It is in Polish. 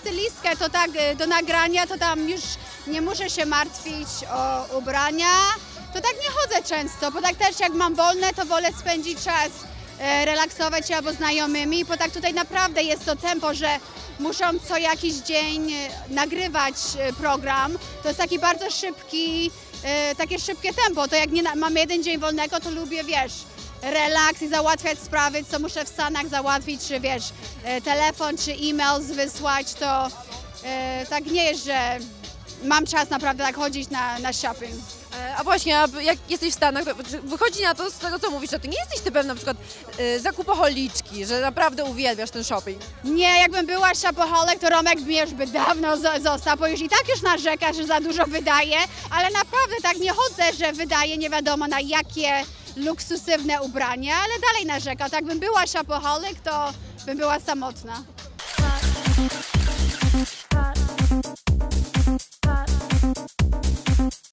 stylistkę, to tak e, do nagrania, to tam już nie muszę się martwić o ubrania. To tak nie chodzę często, bo tak też jak mam wolne, to wolę spędzić czas, e, relaksować się albo znajomymi, bo tak tutaj naprawdę jest to tempo, że muszą co jakiś dzień e, nagrywać e, program. To jest taki bardzo szybki, takie szybkie tempo. To jak nie na, mam jeden dzień wolnego, to lubię, wiesz, relaks i załatwiać sprawy, co muszę w Stanach załatwić, czy wiesz, e, telefon, czy e-mails wysłać, to e, tak nie jest, że mam czas naprawdę tak chodzić na, na shopping. E, A właśnie, a jak jesteś w Stanach, to wychodzi na to z tego, co mówisz, że ty nie jesteś typem na przykład y, zakupoholiczki, że naprawdę uwielbiasz ten shopping. Nie, jakbym była shopaholic, to Romek już by dawno zo- został, bo już i tak już narzeka, że za dużo wydaje, ale naprawdę tak nie chodzę, że wydaje nie wiadomo na jakie luksusywne ubrania, ale dalej narzeka. Tak bym była shopaholic, to bym była samotna.